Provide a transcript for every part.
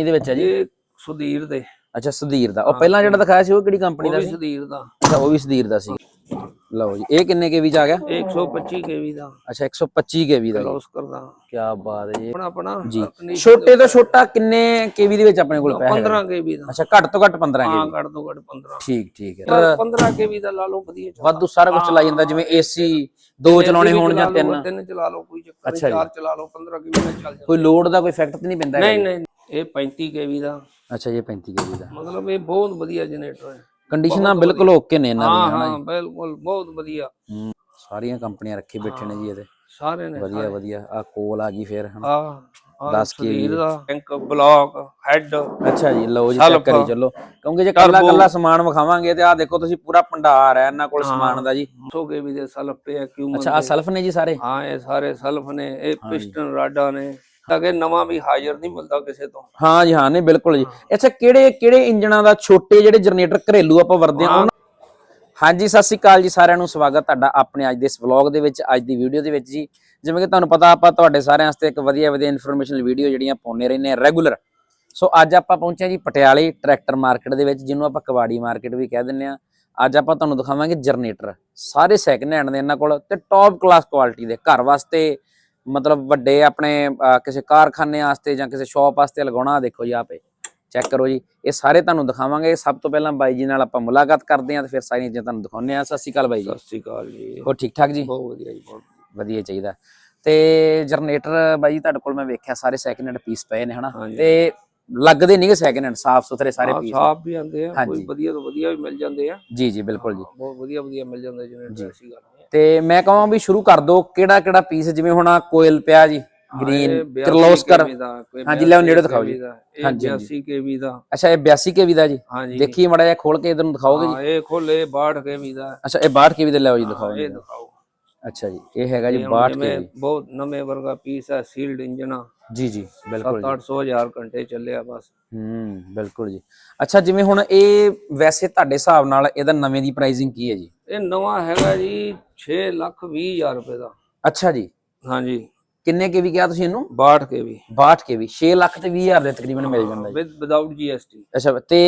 ਇਹਦੇ ਵਿੱਚ ਹੈ ਜੀ? ਇਹ ਸੁਧੀਰ ਦੇ। ਅੱਛਾ ਸੁਧੀਰ ਦਾ। ਉਹ ਪਹਿਲਾਂ ਜਿਹੜਾ ਦਿਖਾਇਆ ਸੀ ਉਹ ਕਿਹੜੀ ਕੰਪਨੀ ਉਹ ਦਾ ਵੀ ਸੀ? ਸੁਧੀਰ ਦਾ। ਅੱਛਾ ਉਹ ਵੀ ਸੁਧੀਰ ਦਾ ਸੀ। ਲਓ ਜੀ ਇਹ ਕਿੰਨੇ ਕੇਵੀ ਚ ਆ ਗਿਆ? ਇਹ 125 ਕੇਵੀ ਦਾ। ਅੱਛਾ 125 ਕੇਵੀ ਦਾ ਕਲੋਸ ਕਰਦਾ ਕੀ ਬਾਤ ਹੈ ਜੀ। ਆਪਣਾ ਆਪਣਾ। ਜੀ। ਆਪਣੀ ਛੋਟੇ ਤੋਂ ਛੋਟਾ ਕਿੰਨੇ ਕੇਵੀ ਦੇ ਵਿੱਚ ਆਪਣੇ ਕੋਲ ਪਿਆ ਹੈਗਾ? 15 ਕੇਵੀ ਦਾ। ਅੱਛਾ ਘੱਟ ਤੋਂ ਘੱਟ 15 ਹਾਂ ਕੇਵੀ ਘੱਟ ਤੋਂ ਘੱਟ 15 ਠੀਕ ਠੀਕ ਹੈ। 15 ਕੇਵੀ ਦਾ ਲਾ ਲਓ ਵਧੀਆ ਚੱਲਦਾ। ਵਾਧੂ ਸਾਰਾ ਕੁਝ ਚਲਾਈ ਜਾਂਦਾ ਜਿਵੇਂ ਏਸੀ ਦੋ ਚਲਾਉਣੇ ਹੋਣ ਜਾਂ ਚਲਾ ਤਿੰਨ। ਤਿੰਨ ਚਲਾ ਲਓ ਕੋਈ ਚੱਕਰ ਨਹੀਂ। ਚਾਰ ਚਲਾ ਲਓ 15 ਕੇਵੀ ਦਾ ਚੱਲ ਜਾਂਦਾ। ਕੋਈ ਲੋਡ ਦਾ ਕੋਈ ਇਫੈਕਟ ਤਾਂ ਨਹੀਂ ਪੈਂਦਾ ਹੈਗਾ ਨਹੀਂ ਨਹੀਂ। ਇਹ 35 ਕੇਵੀ ਦਾ। ਅੱਛਾ ਜੀ 35 ਕੇਵੀ ਦਾ। ਮਤਲਬ ਇਹ ਬਹੁਤ ਵਧੀਆ ਜਨਰੇਟਰ ਹੈ। ਕੰਡੀਸ਼ਨਾਂ ਬਿਲਕੁਲ ਓਕੇ ਨੇ ਇਹਨਾਂ ਹਾਂ ਦੀਆਂ ਹਾਂ ਬਿਲਕੁਲ ਬਹੁਤ ਵਧੀਆ। ਸਾਰੀਆਂ ਕੰਪਨੀਆਂ ਰੱਖੀ ਬੈਠੇ ਨੇ ਜੀ ਇਹਦੇ। ਸਾਰੇ ਨੇ ਵਧੀਆ ਵਧੀਆ। ਆ ਕੋਲ ਆ ਗਈ ਫੇਰ ਹਨਾ। ਆ 10 kV ਸੁਧੀਰ ਦਾ ਟੈਂਕ ਬਲੌਕ ਹੈਡ। ਅੱਛਾ ਜੀ ਲਓ ਜੀ ਚੈੱਕ ਕਰੀ ਚੱਲੋ। ਕਿਉਂਕਿ ਜੇ ਕੱਲਾ ਕੱਲਾ ਸਮਾਨ ਵਿਖਾਵਾਂਗੇ ਤੇ ਆ ਦੇਖੋ ਤੁਸੀਂ ਪੂਰਾ ਭੰਡਾਰ ਹੈ ਇਹਨਾਂ ਕੋਲ ਸਮਾਨ ਦਾ ਜੀ। 100 ਕੇਵੀ ਦੇ ਸਲਫ ਤੇ ਆ ਕਿਊਮਨ ਅੱਛਾ ਆ ਸੈਲਫ ਨੇ ਜੀ ਸਾਰੇ? ਹਾਂ ਇਹ ਸਾਰੇ ਸਲਫ ਨੇ। ਇਹ ਪਿਸਟਨ ਰਾਡਾ ਨੇ। ਕਿ ਨਵਾਂ ਵੀ ਹਾਜ਼ਰ ਨਹੀਂ ਮਿਲਦਾ ਕਿਸੇ ਤੋਂ। ਹਾਂ ਜੀ ਹਾਂ ਨਹੀਂ ਬਿਲਕੁਲ ਜੀ। ਅੱਛਾ ਕਿਹੜੇ ਕਿਹੜੇ ਇੰਜਣਾਂ ਦਾ ਛੋਟੇ ਜਿਹੜੇ ਜਨਰੇਟਰ ਘਰੇਲੂ ਆਪਾਂ ਵਰਤਦੇ ਹਾਂ ਉਹਨਾਂ ਹਾਂਜੀ ਸਤਿ ਸ਼੍ਰੀ ਅਕਾਲ ਜੀ ਸਾਰਿਆਂ ਨੂੰ ਸਵਾਗਤ ਤੁਹਾਡਾ ਆਪਣੇ ਅੱਜ ਦੇ ਇਸ ਵਲੌਗ ਦੇ ਵਿੱਚ ਅੱਜ ਦੀ ਵੀਡੀਓ ਦੇ ਵਿੱਚ ਜੀ। ਜਿਵੇਂ ਕਿ ਤੁਹਾਨੂੰ ਪਤਾ ਆਪਾਂ ਤੁਹਾਡੇ ਸਾਰਿਆਂ ਵਾਸਤੇ ਇੱਕ ਵਧੀਆ ਵਧੀਆ ਇਨਫੋਰਮੇਸ਼ਨਲ ਵੀਡੀਓ ਜਿਹੜੀਆਂ ਪਾਉਂਦੇ ਰਹਿੰਦੇ ਆ ਰੈਗੂਲਰ ਸੋ ਅੱਜ ਆਪਾਂ ਪਹੁੰਚੇ ਜੀ ਪਟਿਆਲੇ ਟਰੈਕਟਰ ਮਾਰਕੀਟ ਦੇ ਵਿੱਚ ਜਿਹਨੂੰ ਆਪਾਂ ਕਬਾੜੀ ਮਾਰਕੀਟ ਵੀ ਕਹਿ ਦਿੰਦੇ ਆ ਅੱਜ ਆਪਾਂ ਤੁਹਾਨੂੰ ਦਿਖਾਵਾਂਗੇ ਜਨਰੇਟਰ। ਸਾਰੇ ਸੈਕਿੰਡ ਹੈਂਡ ਨੇ ਇਹਨਾਂ ਕੋਲ ਤੇ ਟੌਪ ਕਲਾਸ ਕੁਆਲਿਟੀ ਦੇ ਘਰ ਵਾਸਤੇ ਮਤਲਬ ਵੱਡੇ ਆਪਣੇ ਕਿਸੇ ਕਾਰਖਾਨੇ ਵਾਸਤੇ ਜਾਂ ਕਿਸੇ ਸ਼ਾਪ ਵਾਸਤੇ ਲਗਾਉਣਾ ਦੇਖੋ ਜੀ ਆਪੇ। ਚੈੱਕ ਕਰੋ ਜੀ। ਇਹ ਸਾਰੇ ਤੁਹਾਨੂੰ ਦਿਖਾਵਾਂਗੇ। ਸਭ ਤੋਂ ਪਹਿਲਾਂ ਬਾਈ ਜੀ ਨਾਲ ਆਪਾਂ ਮੁਲਾਕਾਤ ਕਰਦੇ ਹਾਂ ਤੇ ਫਿਰ ਸਾਰੀਆਂ ਚੀਜ਼ਾਂ ਤੁਹਾਨੂੰ ਦਿਖਾਉਂਦੇ ਹਾਂ। ਸਤਿ ਸ਼੍ਰੀ ਅਕਾਲ ਬਾਈ ਜੀ। ਸਤਿ ਸ਼੍ਰੀ ਅਕਾਲ ਜੀ। ਹੋਰ ਠੀਕ ਠਾਕ ਜੀ? ਬਹੁਤ ਵਧੀਆ ਜੀ ਬਹੁਤ ਵਧੀਆ। ਚਾਹੀਦਾ। ਤੇ ਜਨਰੇਟਰ ਬਾਈ ਜੀ ਤੁਹਾਡੇ ਕੋਲ ਮੈਂ ਵੇਖਿਆ ਸਾਰੇ ਸੈਕਿੰਡ ਹੈਂਡ ਪੀਸ ਪਏ ਨੇ ਹਨਾ। ਤੇ ਲੱਗਦੇ ਨਹੀਂਗੇ ਸੈਕਿੰਡ ਹੈਂਡ ਸਾਫ਼ ਸੁਥਰੇ ਸਾਰੇ ਹਾਂ, ਪੀਸ ਸਾਫ਼ ਵੀ ਆਉਂਦੇ ਆ। ਕੋਈ ਵਧੀਆ ਤੋਂ ਵਧੀਆ ਵੀ ਮਿਲ ਜਾਂਦੇ ਆ। ਜੀ ਜੀ ਬਿਲਕੁਲ ਜੀ। ਬਹੁਤ ਵਧੀਆ ਵਧੀਆ ਮਿਲ ਜਾਂਦੇ ਜਨਰੇਟਰ ਐਸੀ ਗੱਲ ਹੈ ਤੇ ਮੈਂ ਕਹਾਂ ਵੀ ਸ਼ੁਰੂ ਕਰ ਦੋ ਕਿਹੜਾ ਕਿਹੜਾ ਪੀਸ ਜਿਵੇਂ ਹੁਣ ਆਹ ਕੋਇਲ ਪਿਆ ਜੀ ਗ੍ਰੀਨ ਇਹ 82 ਕਿਰਲੋਸਕਰ ਹਾਂਜੀ, ਲਿਆਓ ਨੇੜੇ 82 ਦਿਖਾਓ ਜੀ। ਹਾਂਜੀ, ਹਾਂਜੀ। 82 ਕੇਵੀ ਦਾ। ਅੱਛਾ ਇਹ 82 ਕੇਵੀ ਦਾ ਜੀ। ਹਾਂਜੀ। ਦੇਖੀਏ ਮੜਾ ਜਿਹਾ ਖੋਲ ਕੇ ਇਧਰ ਨੂੰ ਦਿਖਾਓਗੇ ਜੀ। ਹਾਂ ਇਹ ਖੋਲੇ 62 ਕੇਵੀ ਦਾ। ਅੱਛਾ ਇਹ 62 ਕੇਵੀ ਦੇ ਲਿਆਓ ਜੀ ਦਿਖਾਓ ਇਹ ਦਿਖਾਓ। ਅੱਛਾ ਜੀ ਇਹ ਹੈਗਾ ਜੀ ਇਹ ਹੁਣ 62 ਜਿਵੇਂ ਕੇਵੀ ਬਹੁਤ ਨਵੇਂ ਵਰਗਾ ਪੀਸ ਹੈ ਸੀਲਡ ਇੰਜਨ ਆ। ਜੀ ਜੀ ਬਿਲਕੁਲ ਜੀ। 7-800 ਹਜ਼ਾਰ ਘੰਟੇ ਚੱਲਿਆ ਬਸ। ਹੂੰ ਬਿਲਕੁਲ ਜੀ। ਅੱਛਾ ਜਿਵੇਂ ਹੁਣ ਇਹ ਵੈਸੇ ਤੁਹਾਡੇ ਹਿਸਾਬ ਨਾਲ ਇਹਦਾ ਨਵੇਂ ਦੀ ਪ੍ਰਾਈਸਿੰਗ ਕੀ ਹੈ ਜੀ? ਇਹ ਨਵਾਂ ਹੈਗਾ ਜੀ 6 ਲੱਖ 20 ਹਜ਼ਾਰ ਰੁਪਏ ਦਾ। ਅੱਛਾ ਜੀ। ਹਾਂਜੀ। ਕਿੰਨੇ ਕੇਵੀ ਕਿਹਾ ਤੁਸੀਂ ਇਹਨੂੰ? 62 ਕੇਵੀ 62 ਕੇਵੀ 6 ਲੱਖ ਤੇ 20 ਹਜ਼ਾਰ ਦੇ ਤਕਰੀਬਨ ਮਿਲ ਜਾਂਦਾ ਜੀ। ਵਿਦ ਵਿਦਆਊਟ ਜੀਐਸਟੀ ਅੱਛਾ ਤੇ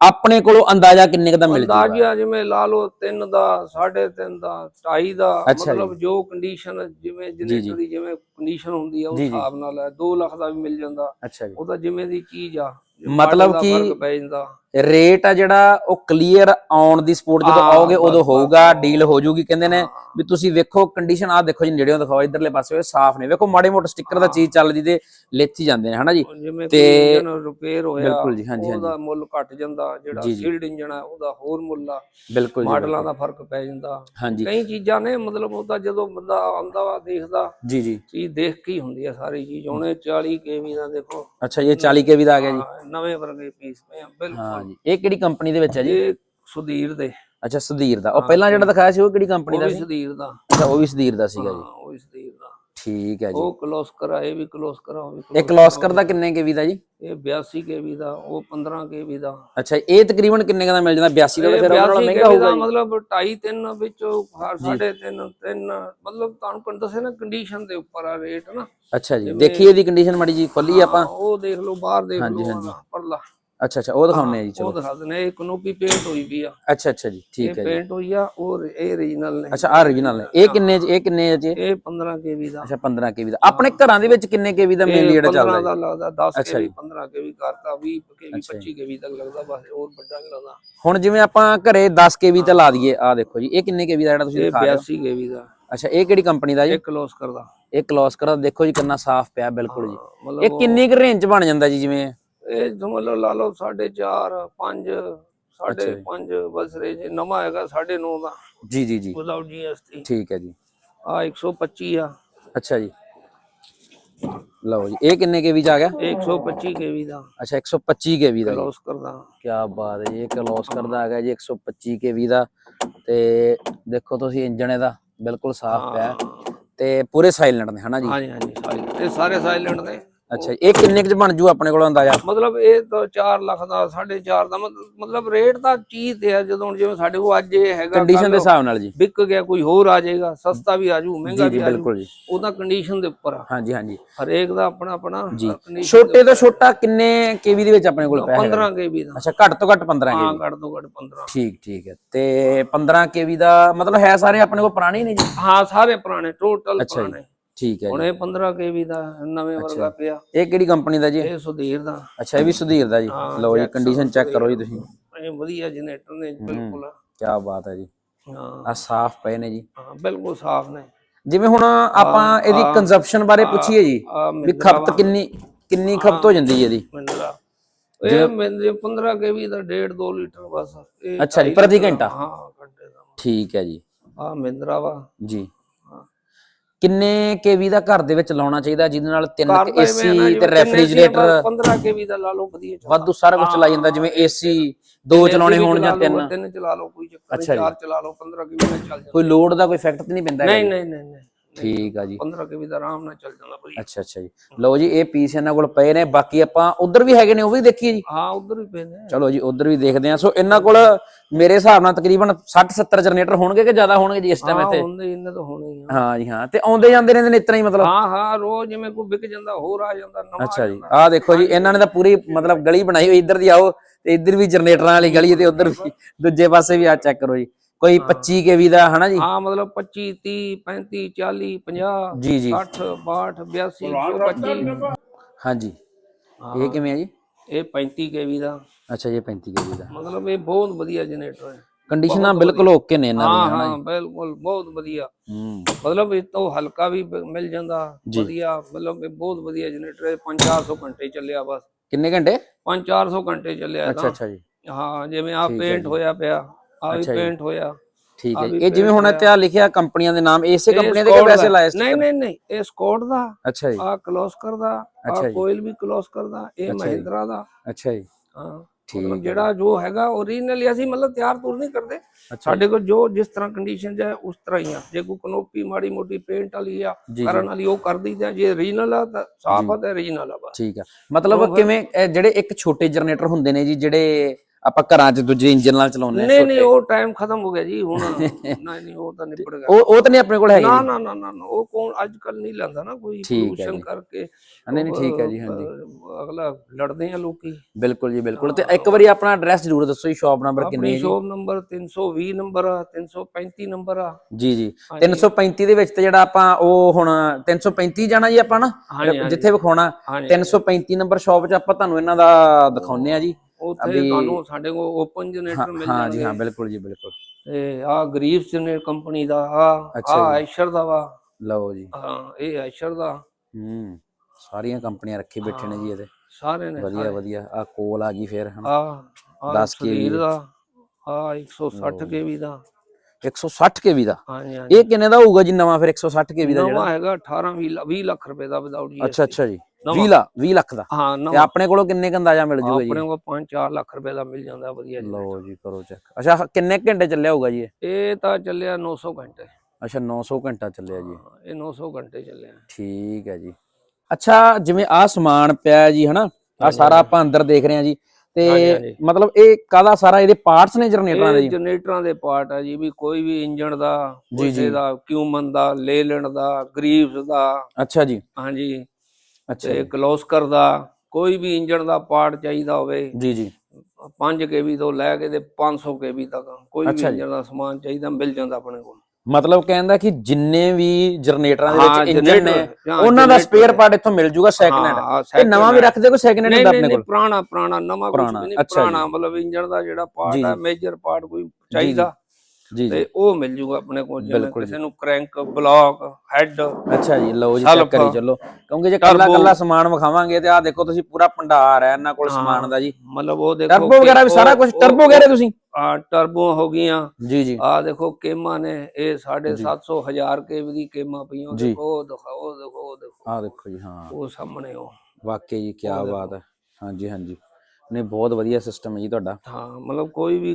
ਆਪਣੇ ਕੋਲੋਂ ਅੰਦਾਜ਼ਾ ਕਿੰਨੇ ਕੁ ਦਾ ਮਿਲ ਜੂਗਾ ਅੰਦਾਜ਼ਾ ਜਿਵੇਂ ਲਾ ਲਓ 3 ਦਾ 3.5 ਦਾ 2.5 ਦਾ। ਮਤਲਬ ਜੋ ਕੰਡੀਸ਼ਨ ਜਿਵੇਂ ਜਨਰੇਟਰ ਦੀ ਜਿਵੇਂ ਕੰਡੀਸ਼ਨ ਹੁੰਦੀ ਆ ਉਸ ਜੀ, ਜੀ। ਹਿਸਾਬ ਨਾਲ ਹੈ 2 ਲੱਖ ਦਾ ਵੀ ਮਿਲ ਜਾਂਦਾ। ਅੱਛਾ ਜੀ। ਉਹ ਤਾਂ ਜਿਵੇਂ ਦੀ ਚੀਜ਼ ਆ ਜੇ ਮਤਲਬ ਦਾ ਕਿ- ਫ਼ਰਕ ਪੈ ਜਾਂਦਾ। ਰੇਟ ਆ ਜਿਹੜਾ ਉਹ ਕਲੀਅਰ ਆਉਣ ਦੀ ਸਪੋਰਟ ਜਦੋਂ ਹਾਂ, ਆਓਗੇ ਬਸ, ਉਦੋਂ ਬਸ, ਹੋਊਗਾ ਬਸ। ਡੀਲ ਹੋ ਜਾਊਗੀ ਕਹਿੰਦੇ ਨੇ ਵੀ ਤੁਸੀਂ ਵੇਖੋ ਕੰਡੀਸ਼ਨ ਆ ਦੇਖੋ ਜੀ ਨੇੜਿਓਂ ਦਿਖਾਓ ਇਧਰਲੇ ਪਾਸੇ ਉਹ ਸਾਫ਼ ਨੇ। ਵੇਖੋ ਮਾੜੇ ਮੋਟੇ ਸਟicker ਦਾ ਚੀਜ਼ ਚੱਲਦੀ ਤੇ ਲੇਥੀ ਜਾਂਦੇ ਨੇ ਹਨਾ ਜੀ? ਹੁਣ ਜਿਵੇਂ ਤੇ- ਰਿਪੇਅਰ ਹੋਇਆ ਬਿਲਕੁਲ ਜੀ, ਹਾਂਜੀ, ਉਹਦਾ ਮੁੱਲ ਘਟ ਜਾਂਦਾ ਜਿਹੜਾ ਜੀ, ਜੀ। ਸੀਲਡ ਇੰਜਨ ਆ ਉਹਦਾ ਹੋਰ ਮੁੱਲ ਆ। ਬਿਲਕੁਲ ਜੀ ਮਾਡਲਾਂ ਦਾ ਫ਼ਰਕ ਪੈ ਜਾਂਦਾ। ਹਾਂਜੀ। ਕਈ ਚੀਜ਼ਾਂ ਨੇ ਮਤਲਬ ਉਹਦਾ ਜਦੋਂ ਬੰਦਾ ਆਉਂਦਾ ਵਾ ਦੇਖਦਾ। ਜੀ ਜੀ। ਚੀਜ਼ ਦੇਖ ਕੇ ਹੀ ਹੁੰਦੀ ਆ ਸਾਰੀ ਚੀਜ਼। ਹੁਣ ਇਹ 40 ਕੇਵੀ ਦਾ ਦੇਖੋ। ਅੱਛਾ ਇਹ 40 ਕੇਵੀ ਦਾ ਆ ਗਿਆ ਜੀ। ਹਾਂ, ਨਵੇਂ ਵਰਗੇ ਪੀਸ ਪਏ ਆ ਬਿਲਕੁਲ। ਹਾਂ ਜੀ ਇਹ ਕਿਹੜੀ ਕੰਪਨੀ ਦੇ ਵਿੱਚ ਹੈ ਜੀ? ਇਹ ਸੁਧੀਰ ਦੇ। ਅੱਛਾ ਸੁਧੀਰ ਦਾ। ਉਹ ਪਹਿਲਾਂ ਜਿਹੜਾ ਦਿਖਾਇਆ ਸੀ ਉਹ ਕਿਹੜੀ ਕੰਪਨੀ ਉਹ ਦਾ ਵੀ ਸੀ? ਸੁਧੀਰ ਦਾ। ਅੱਛਾ ਉਹ ਵੀ ਸੁਧੀਰ ਦਾ ਸੀਗਾ ਜੀ। ਹਾਂ ਉਹ ਵੀ ਸੁਧੀਰ ਦਾ। ਠੀਕ ਹੈ ਜੀ। ਉਹ ਕਲੋਸ ਕਰਾ ਇਹ ਵੀ ਕਲੋਸ ਕਰਾ ਉਹ ਵੀ ਇਹ close ਕਲੋਸਕਰ ਦਾ ਕਿੰਨੇ ਕੇਵੀ ਦਾ ਜੀ? ਇਹ 82 ਕੇਵੀ ਦਾ ਉਹ 15 ਕੇਵੀ ਦਾ। ਅੱਛਾ ਇਹ ਤਕਰੀਬਨ ਕਿੰਨੇ ਕੁ ਦਾ ਮਿਲ ਜਾਂਦਾ? 82 ਦਾ ਤਾਂ ਫਿਰ ਉਹਨਾਂ ਨਾਲੋਂ 82 ਮਹਿੰਗਾ ਹੋਊਗਾ ਜੀ। ਮਤਲਬ 2.5 3 ਵਿੱਚੋਂ ਹਰ 3.5 3 ਮਤਲਬ ਤੁਹਾਨੂੰ ਕੰਨ ਦੱਸੇ ਨਾ ਕੰਡੀਸ਼ਨ ਦੇ ਉੱਪਰ ਆ ਰੇਟ ਨਾ। ਅੱਛਾ ਜੀ ਦੇਖੀਏ ਇਹਦੀ ਕੰਡੀਸ਼ਨ ਮਾੜੀ ਜੀ ਖੋਲੀ ਆਪਾਂ। ਹਾਂ, ਉਹ ਦੇਖ ਲਓ ਬਾਹਰ ਦੇਖ ਹਾਂਜੀ, ਲਓ ਹਾਂਜੀ। ਪਰਲਾ ਅੱਛਾ ਅੱਛਾ ਉਹ ਦਿਖਾਉਣੇ ਆ ਜੀ ਉਹ ਚਲੋ ਦਿਖਾ ਦਿੰਦੇ ਇਹ ਕਨੋਪੀ ਪੇਂਟ ਹੋਈ ਵੀ ਆ। ਅੱਛਾ ਅੱਛਾ ਜੀ ਇਹ ਠੀਕ ਹੈ ਜੀ। ਪੇਂਟ ਹੋਈ ਆ ਉਹ ਇਹ ਰੀਜਨਲ ਨੇ। ਅੱਛਾ ਆ origignal ਨੇ। ਇਹ ਕਿੰਨੇ ਚ ਇਹ ਕਿੰਨੇ ਚ ਇਹ? ਇਹ 15 ਕੇਵੀ ਦਾ। ਅੱਛਾ 15 ਕੇਵੀ ਦਾ। ਆਪਣੇ ਘਰਾਂ ਦੇ ਵਿੱਚ ਕਿੰਨੇ ਕੇਵੀ ਦਾ ਮੇਨਲੀ ਜਿਹੜਾ 15 ਚੱਲਦਾ ਦਾ ਜੀ? ਲੱਗਦਾ 10 ਅੱਛਾ ਕੇਵੀ ਜੀ। 15 ਕੇਵੀ ਕਰਤਾ 20 ਕੇਵੀ 25 ਕੇਵੀ ਤੱਕ ਲੱਗਦਾ ਬਸ ਹੋਰ ਵੱਡਾ ਨਹੀਂ ਲੱਗਦਾ। ਹੁਣ ਜਿਵੇਂ ਆਪਾਂ ਘਰੇ 10 ਕੇਵੀ ਤੇ ਲਾ ਦਈਏ ਆ ਦੇਖੋ ਜੀ ਇਹ ਕਿੰਨੇ ਕੇਵੀ ਦਾ ਜਿਹੜਾ ਤੁਸੀਂ ਇਹ ਦਿਖਾ ਰਹੇ ਹੋ? 82 ਕੇਵੀ ਦਾ। ਅੱਛਾ ਇਹ ਕਿਹੜੀ ਕੰਪਨੀ ਦਾ ਜੀ? ਇਹ ਕਲੋਸ ਕਰਦਾ। ਇਹ ਕਲੋਸਕਰ ਦਾ ਦੇਖੋ ਜੀ ਕਿੰਨਾ ਸਾਫ਼ ਪਿਆ ਬਿਲਕੁਲ ਜੀ। ਮਤਲਬ ਇਹ ਕਿੰਨੀ ਕੁ ਰੇਂਜ ਬਣ ਜਾਂਦਾ ਜੀ ਜਿਵੇਂ ਇਹ ਸਮਝ ਲਓ ਲਾ ਲਓ 4.5 5 5.5 ਬਸ ਰੇ ਜੇ ਨਵਾਂ ਹੈਗਾ 9.5 ਦਾ। ਜੀ ਜੀ ਜੀ। ਵਿਦਆਊਟ ਜੀਐਸਟੀ ਠੀਕ ਹੈ ਜੀ। ਆ 125 ਆ। ਅੱਛਾ ਜੀ। ਲਓ ਜੀ ਇਹ ਕਿੰਨੇ ਕੇਵੀ ਚ ਆ ਗਿਆ? ਇਹ 125 ਕੇਵੀ ਦਾ। ਅੱਛਾ 125 ਕੇਵੀ ਦਾ ਜੀ। ਕਲੋਸ ਕਰਦਾ। ਕੀ ਬਾਤ ਹੈ ਜੀ ਇਹ ਕਲੋਸਕਰ ਦਾ ਆ ਗਿਆ ਜੀ 125 ਕੇਵੀ ਦਾ। ਤੇ ਦੇਖੋ ਤੁਸੀਂ ਇੰਜਣ ਇਹਦਾ ਬਿਲਕੁਲ ਸਾਫ਼ ਪਿਆ। ਹੈ। ਤੇ ਪੂਰੇ ਸਾਇਲੈਂਟ ਨੇ ਹਨਾ ਜੀ? ਹਾਂਜੀ ਹਾਂਜੀ ਇਹ ਸਾਰੇ ਸਾਇਲੈਂਟ ਨੇ। ਅੱਛਾ। ਇਹ ਕਿੰਨੇ ਕੁ ਚ ਬਣ ਜੂ ਆਪਣੇ ਕੋਲ ਅੰਦਾਜ਼ਾ? ਮਤਲਬ ਇਹ ਤਾਂ 4 ਲੱਖ ਦਾ 4.5 ਦਾ ਮਤਲਬ ਮਤਲਬ ਰੇਟ ਤਾਂ ਚੀਜ਼ ਤੇ ਆ ਜਦੋਂ ਹੁਣ ਜਿਵੇਂ ਸਾਡੇ ਕੋਲ ਅੱਜ ਇਹ ਹੈਗਾ ਕੰਡੀਸ਼ਨ ਦੇ ਕੱਲ੍ਹ ਹਿਸਾਬ ਨਾਲ ਜੀ। ਵਿਕ ਗਿਆ ਕੋਈ ਹੋਰ ਆ ਜਾਏਗਾ ਸਸਤਾ ਵੀ ਆ ਜੂ ਮਹਿੰਗਾ ਜੀ ਵੀ ਆ ਜੂ ਬਿਲਕੁਲ ਜੀ। ਉਹ ਤਾਂ ਕੰਡੀਸ਼ਨ ਦੇ ਉੱਪਰ ਆ। ਹਾਂਜੀ ਹਾਂਜੀ। ਹਰੇਕ ਦਾ ਆਪਣਾ ਆਪਣਾ ਜੀ। condition ਛੋਟੇ ਤੋਂ ਛੋਟਾ ਕਿੰਨੇ ਕੇਵੀ ਦੇ ਵਿੱਚ ਆਪਣੇ ਕੋਲ ਪਿਆ ਹੈਗਾ? 15 ਕੇਬੀ ਦਾ। ਅੱਛਾ ਘੱਟ ਤੋਂ ਘੱਟ 15 ਹਾਂ ਕੇਵੀ ਘੱਟ ਤੋਂ ਘੱਟ 15 ਠੀਕ ਠੀਕ ਹੈ। ਤੇ 15 ਕੇਵੀ ਦਾ ਮਤਲਬ ਹੈ ਸਾਰੇ ਆਪਣੇ ਕੋਲ ਪੁਰਾਣੇ ਨੇ ਜੀ? ਹਾਂ ਸਾਰੇ ਪੁਰਾਣੇ ਟੋਟਲ ਅੱਛਾ ਜੀ। ਪੁਰਾਣੇ। ਠੀਕ ਹੈ ਹੁਣ ਇਹ 15 ਕੇਬੀ ਦਾ ਨਵੇਂ ਵਰਗਾ ਪਿਆ। ਇਹ ਕਿਹੜੀ ਕੰਪਨੀ ਦਾ ਜੀ? ਇਹ ਸੁਧੀਰ ਦਾ। ਅੱਛਾ ਇਹ ਵੀ ਸੁਧੀਰ ਦਾ ਜੀ। ਲਓ ਜੀ ਕੰਡੀਸ਼ਨ ਚੈੱਕ ਕਰੋ ਜੀ ਤੁਸੀਂ। ਇਹ ਵਧੀਆ ਜਨਰੇਟਰ ਨੇ ਬਿਲਕੁਲ। ਕੀ ਬਾਤ ਹੈ ਜੀ। ਹਾਂ। ਆ ਸਾਫ਼ ਪਏ ਨੇ ਜੀ। ਹਾਂ ਬਿਲਕੁਲ ਸਾਫ਼ ਨੇ। ਜਿਵੇਂ ਹੁਣ ਆਪਾਂ ਇਹਦੀ ਕੰਜ਼ੰਪਸ਼ਨ ਬਾਰੇ ਪੁੱਛੀਏ ਜੀ ਵੀ ਖਪਤ ਕਿੰਨੀ ਕਿੰਨੀ ਖਪਤ ਹੋ ਜਾਂਦੀ ਹੈ ਇਹਦੀ? ਇਹ ਮਿੰਦਰੇ 15 ਕੇਵੀ ਦਾ 1.5 2 ਲੀਟਰ ਬਸ। ਅੱਛਾ ਜੀ, ਪ੍ਰਤੀ ਘੰਟਾ? ਹਾਂ ਘੰਟੇ ਦਾ। ਠੀਕ ਹੈ ਜੀ। ਆ ਮਿੰਦਰਾ ਵਾ। ਜੀ। ਕਿੰਨੇ ਕੇਵੀ ਦਾ ਘਰ ਦੇ ਵਿੱਚ ਲਾਉਣਾ ਚਾਹੀਦਾ ਜਿਹਦੇ ਨਾਲ ਤਿੰਨ ਏਸੀ ਤੇ ਰੈਫਰੀਜਰੇਟਰ ਬਸ 15 ਕੇਵੀ ਦਾ ਲਾ ਲਓ ਵਧੀਆ। ਵਾਧੂ ਸਾਰਾ ਕੁਝ ਚਲਾ ਜਾਂਦਾ ਜਿਵੇਂ ਏਸੀ ਦੋ ਚਲਾਉਣੇ ਹੋਣ ਜਾਂ ਤਿੰਨ ਤਿੰਨ ਚਲਾ ਲਓ ਕੋਈ ਚੱਕਰ ਨਹੀਂ। ਚਾਰ ਚਲਾ ਲਓ 15 ਕੇਵੀ ਦਾ ਚੱਲ ਜਾਂਦਾ ਕੋਈ ਲੋਡ ਦਾ ਕੋਈ ਇਫੈਕਟ ਤਾਂ ਨਹੀਂ ਪੈਂਦਾ ਨਹੀਂ ਨਹੀਂ ਨਹੀਂ? ਠੀਕ ਆ ਜੀ। 15 ਕੇਵੀ ਦਾ ਆਰਾਮ ਨਾਲ ਚੱਲ ਜਾਂਦਾ ਵਧੀਆ ਅੱਛਾ ਅੱਛਾ ਜੀ। ਲਓ ਜੀ ਇਹ ਪੀਸ ਇਹਨਾਂ ਕੋਲ ਪਏ ਨੇ ਬਾਕੀ ਆਪਾਂ ਉਧਰ ਵੀ ਹੈਗੇ ਨੇ ਉਹ ਵੀ ਦੇਖੀਏ ਜੀ। ਹਾਂ ਉਧਰ ਵੀ ਪਏ ਨੇ। ਚਲੋ ਜੀ ਉਧਰ ਵੀ ਦੇਖਦੇ ਆ ਸੋ ਇਹਨਾਂ ਕੋਲ ਮੇਰੇ ਹਿਸਾਬ ਨਾਲ ਤਕਰੀਬਨ 60 70 ਜਨਰੇਟਰ ਹੋਣਗੇ ਕਿ ਜ਼ਿਆਦਾ ਹੋਣਗੇ ਜੀ ਇਸ ਟਾਈਮ ਹਾਂ ਇੱਥੇ? ਹੁੰਦੇ ਇਹਨਾਂ ਤਾਂ ਹੋਣੇ ਹੀ ਆ। ਹਾਂ ਜੀ ਹਾਂ। ਤੇ ਆਉਂਦੇ ਜਾਂਦੇ ਰਹਿੰਦੇ ਨੇ ਇਤਨਾ ਹੀ ਮਤਲਬ? ਹਾਂ ਹਾਂ ਰੋਜ਼ ਜਿਵੇਂ ਕੋਈ ਵਿਕ ਜਾਂਦਾ ਹੋਰ ਆ ਜਾਂਦਾ ਨਵਾਂ ਅੱਛਾ ਜੀ। ਆਹ ਦੇਖੋ ਜੀ ਇਹਨਾਂ ਨੇ ਤਾਂ ਪੂਰੀ ਮਤਲਬ ਗਲੀ ਬਣਾਈ ਹੋਈ ਇੱਧਰ ਦੀ ਆਓ ਤੇ ਇੱਧਰ ਵੀ ਜਨਰੇਟਰਾਂ ਵਾਲੀ ਗਲੀ ਹੈ ਤੇ ਉਧਰ ਵੀ ਦੂਜੇ ਪਾਸੇ ਵੀ ਆ ਚੈੱਕ ਕਰੋ ਜੀ। ਕੋਈ 25 ਕੇਵੀ ਦਾ ਹਨਾ ਜੀ? ਹਾਂ ਮਤਲਬ 25 30 35 40 50 ਜੀ ਜੀ। 60 62 82 125 ਹਾਂਜੀ। ਇਹ ਕਿਵੇਂ ਹੈ ਜੀ? ਇਹ 35 ਕੇਵੀ ਦਾ। ਅੱਛਾ ਜੀ ਇਹ 35 ਕੇਵੀ ਦਾ। ਮਤਲਬ ਇਹ ਬਹੁਤ ਵਧੀਆ ਜਨਰੇਟਰ ਹੈ। ਕੰਡੀਸ਼ਨਾਂ ਬਿਲਕੁਲ ਓਕੇ ਨੇ ਇਹਨਾਂ ਹਾਂ ਦੀਆਂ ਹਾਂ ਬਿਲਕੁਲ ਬਹੁਤ ਵਧੀਆ। ਹੂੰ। ਮਤਲਬ ਇਹ ਤੋਂ ਹਲਕਾ ਵੀ ਮਿਲ ਜਾਂਦਾ ਵਧੀਆ ਮਤਲਬ ਇਹ ਬਹੁਤ ਵਧੀਆ ਜਨਰੇਟਰ ਹੈ। 5-400 ਘੰਟੇ ਚੱਲਿਆ ਬਸ। ਕਿੰਨੇ ਘੰਟੇ? 5-400 ਘੰਟੇ ਚੱਲਿਆ ਅੱਛਾ ਅੱਛਾ ਜੀ। ਹਾਂ ਜਿਵੇਂ ਆ ਪੇਂਟ ਹੋਇਆ ਪਿਆ। ਆ ਵੀ ਅੱਛਾ ਜੀ। ਪੇਂਟ ਹੋਇਆ। ਠੀਕ ਹੈ ਆਹ ਜੀ। ਵੀ ਇਹ ਜਿਵੇਂ ਹੁਣ ਇੱਥੇ ਆ ਲਿਖਿਆ ਕੰਪਨੀਆਂ ਦੇ ਨਾਮ ਇਸੇ ਇਹ ਕੰਪਨੀਆਂ ਦੇ Scott ਕਿ ਵੈਸੇ ਦਾ। ਲਾਏ ਨਹੀਂ ਨਹੀਂ ਨਹੀਂ ਇਹ ਸਕੋਟ ਦਾ। ਅੱਛਾ ਜੀ। ਆ ਕਲੋਸਕਰ ਦਾ ਅੱਛਾ ਆ ਜੀ। ਕੋਇਲ ਵੀ ਕਲੋਸਕਰ ਦਾ ਇਹ ਅੱਛਾ ਜੀ। ਮਹਿੰਦਰਾ ਦਾ। ਅੱਛਾ ਜੀ। ਹਾਂ ਠੀਕ ਮਤਲਬ ਹੈ। ਜਿਹੜਾ ਜੋ ਹੈਗਾ ਓਰੀਜਨਲੀ ਅਸੀਂ ਮਤਲਬ ਤਿਆਰ ਤੁਰ ਨਹੀਂ ਕਰਦੇ। ਅੱਛਾ ਸਾਡੇ ਕੋਲ ਜੋ ਜਿਸ ਤਰ੍ਹਾਂ ਕੰਡੀਸ਼ਨ ਹੈ ਉਸ ਤਰ੍ਹਾਂ ਹੀ ਆ। ਜੇ ਕੋਈ ਕਨੋਪੀ ਮਾੜੀ ਮੋਟੀ ਪੇਂਟ ਵਾਲੀ ਆ ਜੀ ਜੀ। ਕਰਨ ਵਾਲੀ ਉਹ ਕਰ ਦਈਦਾ। ਜੇ ਓਰੀਜਨਲ ਆ ਤਾਂ ਸਾਫ਼ ਆ ਤਾਂ ਓਰੀਜਨਲ ਆ ਬਸ। ਠੀਕ ਆ। ਮਤਲਬ ਕਿਵੇਂ ਇਹ ਜਿਹੜੇ ਇੱਕ ਛੋਟੇ ਜਨਰੇਟਰ ਹੁੰਦੇ ਨੇ ਜੀ ਜਿਹੜੇ ਆਪਾਂ ਘਰਾਂ 'ਚ ਦੂਜੇ ਇੰਜਨ ਨਾਲ ਚਲਾਉਂਦੇ ਨਹੀਂ ਨਹੀਂ ਉਹ ਟਾਈਮ ਖਤਮ ਹੋ ਗਿਆ ਜੀ ਹੁਣ ਨਹੀਂ ਨਹੀਂ ਉਹ ਤਾਂ ਨਿਪਟ ਗਿਆ। ਉਹ ਉਹ ਤਾਂ ਨਹੀਂ ਆਪਣੇ ਕੋਲ ਹੈਗੇ ਨਾ? ਨਾ ਨਾ ਨਾ ਉਹ ਕੌਣ ਅੱਜ ਕੱਲ ਨਹੀਂ ਲੈਂਦਾ ਨਾ ਕੋਈ ਜੀ। ਕਰਕੇ। ਨਹੀਂ ਨਹੀਂ ਠੀਕ ਹੈ ਜੀ ਹਾਂਜੀ। ਅਗਲਾ ਲੜਦੇ ਆ ਲੋਕੀ। ਬਿਲਕੁਲ ਜੀ ਬਿਲਕੁਲ। ਤੇ ਇੱਕ ਵਾਰੀ ਆਪਣਾ ਐਡਰੈਸ ਜ਼ਰੂਰ ਦੱਸੋ ਜੀ ਸ਼ਾਪ ਨੰਬਰ ਕਿੰਨੀ ਹੈ ਜੀ? ਸ਼ੋਪ ਨੰਬਰ 320 ਨੰਬਰ ਆ 335 ਨੰਬਰ ਆ। ਜੀ ਜੀ। ਹਾਂਜੀ। 335 ਦੇ ਵਿੱਚ ਤੇ ਜਿਹੜਾ ਆਪਾਂ ਉਹ ਹੁਣ 335 ਜਾਣਾ ਜੀ ਆਪਾਂ ਨਾ? ਜਿੱਥੇ ਵਿਖਾਉਣਾ ਹਾਂਜੀ। 335 ਨੰਬਰ ਸ਼ਾਪ 'ਚ ਆਪਾਂ ਤੁਹਾਨੂੰ ਇਹਨਾਂ ਦਾ ਦਿਖਾਉਨੇ ਆ ਜੀ। ਉੱਥੇ ਤੁਹਾਨੂੰ ਸਾਡੇ ਕੋਲ ਓਪਨ ਜਨਰੇਟਰ ਮਿਲ ਹਾਂ ਜੀ ਜਾਣਗੇ। ਹਾਂ ਬਿਲਕੁਲ ਜੀ ਬਿਲਕੁਲ। ਤੇ ਆ ਗਰੀਬ ਜਨਰੇਟਰ ਕੰਪਨੀ ਦਾ ਆ ਆ। ਐਸ਼ਰ ਦਾ ਵਾ। ਲਓ ਜੀ। ਹਾਂ ਇਹ ਐਸ਼ਰ ਦਾ। ਹੂੰ ਸਾਰੀਆਂ ਕੰਪਨੀਆਂ ਰੱਖੀ ਬੈਠੇ ਨੇ ਜੀ ਇਹਦੇ। ਸਾਰੇ ਨੇ ਵਧੀਆ ਵਧੀਆ। ਆ ਕੋਲ ਆ ਗਈ ਫੇਰ ਹਨਾ। ਆ ਆ 10 kV ਸੁਧੀਰ ਦਾ। ਆ 160 ਕੇਵੀ ਦਾ। 160 ਕੇਵੀ ਦਾ? ਇਹ ਕਿੰਨੇ ਦਾ ਹੋਊਗਾ ਜੀ ਨਵਾਂ ਫਿਰ 160 ਕੇਵੀ ਦਾ ਜਿਹੜਾ? ਨਵਾਂ ਹੈਗਾ 18 20 ਲ- 20 ਲੱਖ ਰੁਪਏ ਦਾ ਵਿਦਆਊਟ ਜੀ ਅੱਛਾ ਅੱਛਾ ਜੀ। 20 ਲਾ 20 ਲੱਖ ਦਾ। ਹਾਂ ਤੇ ਆਪਣੇ ਕੋਲੋਂ ਕਿੰਨੇ ਕ ਅੰਦਾਜ਼ਾ ਮਿਲ ਜੂਗਾ ਜੀ? ਆਪਣੇ ਕੋਲ 5-4 ਲੱਖ ਰੁਪਏ ਦਾ ਮਿਲ ਜਾਂਦਾ ਵਧੀਆ ਜੀ। ਲਓ ਜੀ ਕਰੋ ਚੈੱਕ ਅੱਛਾ ਕਿੰਨੇ ਘੰਟੇ ਚੱਲਿਆ ਹੋਊਗਾ ਜੀ ਇਹ? ਇਹ ਤਾਂ ਚੱਲਿਆ 900 ਘੰਟੇ। ਅੱਛਾ 900 ਘੰਟਾ ਚੱਲਿਆ ਜੀ। ਇਹ 900 ਘੰਟੇ ਚੱਲਿਆ। ਠੀਕ ਹੈ ਜੀ। ਅੱਛਾ ਜਿਵੇਂ ਆ ਸਮਾਨ ਪਿਆ ਜੀ ਹਨਾ? ਆ ਸਾਰਾ ਆਪਾਂ ਅੰਦਰ ਦੇਖ ਰਹੇ ਹਾਂ ਜੀ। ਤੇ। ਮਤਲਬ ਇਹ ਕਾਦਾ ਸਾਰਾ? ਇਹਦੇ ਪਾਰਟਸ ਨੇ ਜਨਰੇਟਰਾਂ ਦੇ ਜੀ? ਜਨਰੇਟਰਾਂ ਦੇ ਪਾਰਟ ਆ ਜੀ ਵੀ ਕੋਈ ਵੀ ਇੰਜਣ ਦਾ ਕਿਸੇ। ਦਾ ਕਿਊਮਨ ਦਾ ਲੇਲੈਂਡ ਦਾ ਗਰੀਵਸ ਦਾ। ਅੱਛਾ ਜੀ। ਹਾਂਜੀ। ਤੇ ਕਲੋਸਕਰ ਦਾ ਕੋਈ ਵੀ ਇੰਜਣ ਦਾ ਪਾਰਟ ਚਾਹੀਦਾ ਹੋਵੇ ਜੀ ਜੀ 5 ਕੇਵੀ ਤੋਂ ਲੈ ਕੇ ਤੇ 500 ਕੇਵੀ ਤੱਕ ਕੋਈ ਵੀ। ਇੰਜਣ ਦਾ ਸਮਾਨ ਚਾਹੀਦਾ ਮਿਲ ਜਾਂਦਾ ਆਪਣੇ ਕੋਲ ਮਤਲਬ ਕਹਿੰਦਾ ਕਿ ਜਿੰਨੇ ਵੀ ਜਨਰੇਟਰਾਂ ਦੇ ਵਿੱਚ ਇੰਜਨ ਨੇ ਉਹਨਾਂ ਦਾ ਸਪੇਅਰ। ਪਾਰਟ ਇੱਥੋਂ ਮਿਲ ਜੂਗਾ ਸੈਕਿੰਡ ਹੈਂਡ ਹਾਂ, ਤੇ ਨਵਾਂ ਵੀ ਰੱਖਦੇ ਕੋਈ ਸੈਕਿੰਡ ਹੈਂਡ ਆਪਣੇ ਕੋਲ ਪੁਰਾਣਾ ਪੁਰਾਣਾ ਨਵਾਂ ਕੁਝ ਨਹੀਂ। ਪੁਰਾਣਾ ਮਤਲਬ ਇੰਜਣ ਦਾ ਜਿਹੜਾ ਪਾਰਟ। ਹੈ ਮੇਜਰ ਪਾਰਟ ਕੋਈ ਚਾਹੀਦਾ ਜੀ ਤੇ ਉਹ ਮਿਲ ਜੂਗਾ ਆਪਣੇ ਕੋਲ ਜਿਵੇਂ ਕਿਸੇ ਨੂੰ ਕ੍ਰੈਂਕ ਬਲੌਕ ਹੈਡ ਅੱਛਾ ਜੀ ਲਓ ਜੀ ਚੈੱਕ ਕਰੀ ਚੱਲੋ। ਕਿਉਂਕਿ ਜੇ ਕੱਲਾ ਕੱਲਾ ਸਮਾਨ ਵਿਖਾਵਾਂਗੇ ਤੇ ਆਹ ਦੇਖੋ ਤੁਸੀਂ ਪੂਰਾ ਭੰਡਾਰ ਹੈ ਇਹਨਾਂ ਕੋਲ ਸਮਾਨ ਦਾ ਜੀ। ਮਤਲਬ ਉਹ ਦੇਖੋ ਟਰਬੋ ਵਗੈਰਾ ਵੀ ਸਾਰਾ ਕੁਝ ਟਰਬੋ ਰਹੇ ਤੁਸੀਂ? ਆ ਟਰਬੋ ਹੋ ਗਈਆਂ। ਜੀ ਜੀ। ਆ ਦੇਖੋ ਕੇਮਾਂ ਨੇ ਇਹ 750 1000 ਕੇਵੀ ਦੀ ਕੇਮਾਂ ਪਈਆਂ। ਦੇਖੋ ਉਹ ਦਿਖਾਓ ਉਹ ਦੇਖੋ ਉਹ ਦੇਖੋ। ਆਹ ਦੇਖੋ ਜੀ ਹਾਂ। ਉਹ ਸਾਹਮਣੇ ਉਹ। ਵਾਕਈ ਜੀ ਕੀ ਬਾਤ ਹੈ। ਹਾਂਜੀ ਹਾਂਜੀ। ਨਹੀਂ ਬਹੁਤ ਵਧੀਆ ਸਿਸਟਮ ਹੈ ਜੀ ਤੁਹਾਡਾ। ਹਾਂ ਮਤਲਬ ਕੋਈ ਵੀ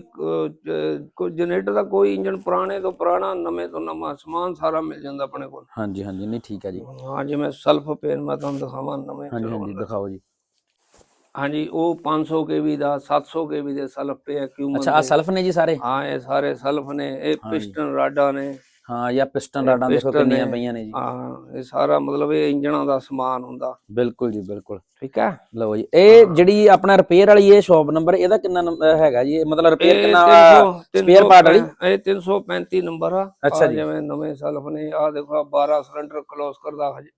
ਕੋਈ ਜਨਰੇਟਰ ਦਾ ਕੋਈ ਇੰਜਨ ਪੁਰਾਣੇ ਤੋਂ ਪੁਰਾਣਾ ਨਵੇਂ ਤੋਂ ਨਵਾਂ ਸਮਾਨ ਸਾਰਾ ਮਿਲ ਜਾਂਦਾ ਆਪਣੇ ਕੋਲ। ਹਾਂਜੀ ਹਾਂਜੀ ਨਹੀਂ ਠੀਕ ਹੈ ਜੀ। ਹਾਂ ਜਿਵੇਂ ਸਲਫ ਪੇਨ ਮੈਂ ਤੁਹਾਨੂੰ ਦਿਖਾਵਾਂ ਨਵੇਂ ਹਾਂਜੀ ਹਾਂਜੀ। ਦਿਖਾਓ ਜੀ। ਹਾਂਜੀ ਉਹ 500 ਕੇਵੀ ਦਾ 700 ਕੇਵੀ ਦੇ ਸਲਫ ਪੇ ਕਿਊਮਨ ਅੱਛਾ ਆ ਸੈਲਫ ਨੇ ਜੀ ਸਾਰੇ? ਹਾਂ ਇਹ ਸਾਰੇ ਸਲਫ ਨੇ ਇਹ ਪਿਸਟਨ ਰਾਡਾ ਨੇ। ਹਾਂ ਜਾਂ ਪਿਸਟਨ ਰਾਡਾਂ ਦੇਖੋ piston ਕਿੰਨੀਆਂ ਨੇ। ਪਈਆਂ ਨੇ ਜੀ। ਹਾਂ ਇਹ ਸਾਰਾ ਮਤਲਬ ਇਹ ਇੰਜਣਾਂ ਦਾ ਸਮਾਨ ਹੁੰਦਾ। ਬਿਲਕੁਲ ਜੀ ਬਿਲਕੁਲ। ਠੀਕ ਹੈ? ਲਓ ਜੀ ਇਹ ਜਿਹੜੀ ਆਪਣਾ ਰਿਪੇਅਰ ਵਾਲੀ ਇਹ ਸ਼ਾਪ ਨੰਬਰ ਇਹਦਾ ਕਿੰਨਾ ਨੰਬ- ਅਹ ਹੈਗਾ ਜੀ? ਇਹ ਮਤਲਬ ਰਿਪੇਅਰ ਕਿੰਨਾ 300 spare part ਵਾਲੀ? ਇਹ 335 ਨੰਬਰ ਆ। ਅੱਛਾ ਆਹ ਜੀ। ਜਿਵੇਂ ਨਵੇਂ ਸਲਫ ਨੇ ਆ ਦੇਖੋ ਆਹ 12 ਸਿਲੰਡਰ ਕਲੋਸ ਕਰਦਾ ਹਜੇ।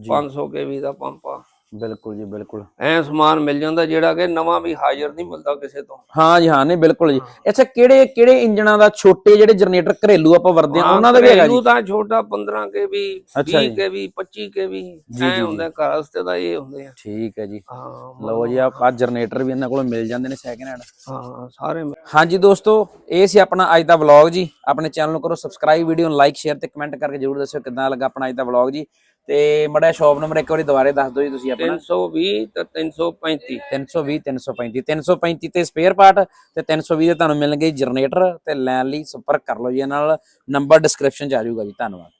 ਜੀ। 500 ਕੇਵੀ ਦਾ ਪੰਪ ਆ। ਬਿਲਕੁਲ ਜੀ ਬਿਲਕੁਲ। ਐ ਸਮਾਨ ਮਿਲ ਜਾਂਦਾ ਜਿਹੜਾ ਕਿ ਨਵਾਂ ਵੀ ਹਾਜ਼ਰ ਨਹੀਂ ਮਿਲਦਾ ਕਿਸੇ ਤੋਂ। ਹਾਂ ਜੀ ਹਾਂ ਨਹੀਂ ਬਿਲਕੁਲ ਜੀ। ਅੱਛਾ ਕਿਹੜੇ ਕਿਹੜੇ ਇੰਜਣਾਂ ਦਾ ਛੋਟੇ ਜਿਹੜੇ ਜਨਰੇਟਰ ਘਰੇਲੂ ਆਪਾਂ ਵਰਤਦੇ ਆ ਉਹਨਾਂ ਦਾ ਵੀ ਹੈਗਾ ਜੀ? ਤਾਂ ਛੋਟਾ 15 ਕੇ ਵੀ ਅੱਛਾ 20 ਜੀ। ਕੇ ਵੀ 25 ਕੇ ਵੀ ਜੀ, ਐ ਹੁੰਦਾ ਘਰ ਵਾਸਤੇ ਤਾਂ ਇਹ ਹੁੰਦੇ ਆ। ਠੀਕ ਹੈ ਜੀ। ਹਾਂ ਲਓ ਜੀ ਆ ਜਨਰੇਟਰ ਵੀ ਇਹਨਾਂ ਕੋਲ ਮਿਲ ਜਾਂਦੇ ਨੇ ਸੈਕਿੰਡ ਹੈਂਡ ਹਾਂ ਸਾਰੇ ਹਾਂਜੀ ਦੋਸਤੋ ਇਹ ਸੀ ਆਪਣਾ ਅੱਜ ਦਾ ਵਲੌਗ ਜੀ। ਆਪਣੇ ਚੈਨਲ ਨੂੰ ਕਰੋ ਸਬਸਕ੍ਰਾਈਬ ਵੀਡੀਓ ਨੂੰ ਲਾਈਕ ਸ਼ੇਅਰ ਤੇ ਕਮੈਂਟ ਕਰਕੇ ਜਰੂਰ ਦੱਸਿਓ ਕਿੱਦਾਂ ਲੱਗਾ ਆਪਣਾ ਅੱਜ ਦਾ ਵਲੌਗ ਜੀ। ਤੇ ਮੜਾ ਸ਼ਾਪ ਨੰਬਰ ਇੱਕ ਵਾਰੀ ਦੁਬਾਰੇ ਦੱਸ ਦਿਓ ਜੀ ਤੁਸੀਂ ਆਪਣਾ। 320 ਤੇ 335 320 335 335 ਤੇ ਸਪੇਅਰ ਪਾਰਟ ਤੇ 320 ਤੇ ਤੁਹਾਨੂੰ ਮਿਲਣਗੇ ਜਨਰੇਟਰ ਤੇ ਲੈਣ ਲਈ ਸੰਪਰਕ ਕਰ ਲਓ ਜੀ ਇਹਨਾਂ ਨਾਲ। ਨੰਬਰ ਡਿਸਕ੍ਰਿਪਸ਼ਨ ਚ ਆ ਜਾਊਗਾ ਜੀ ਧੰਨਵਾਦ।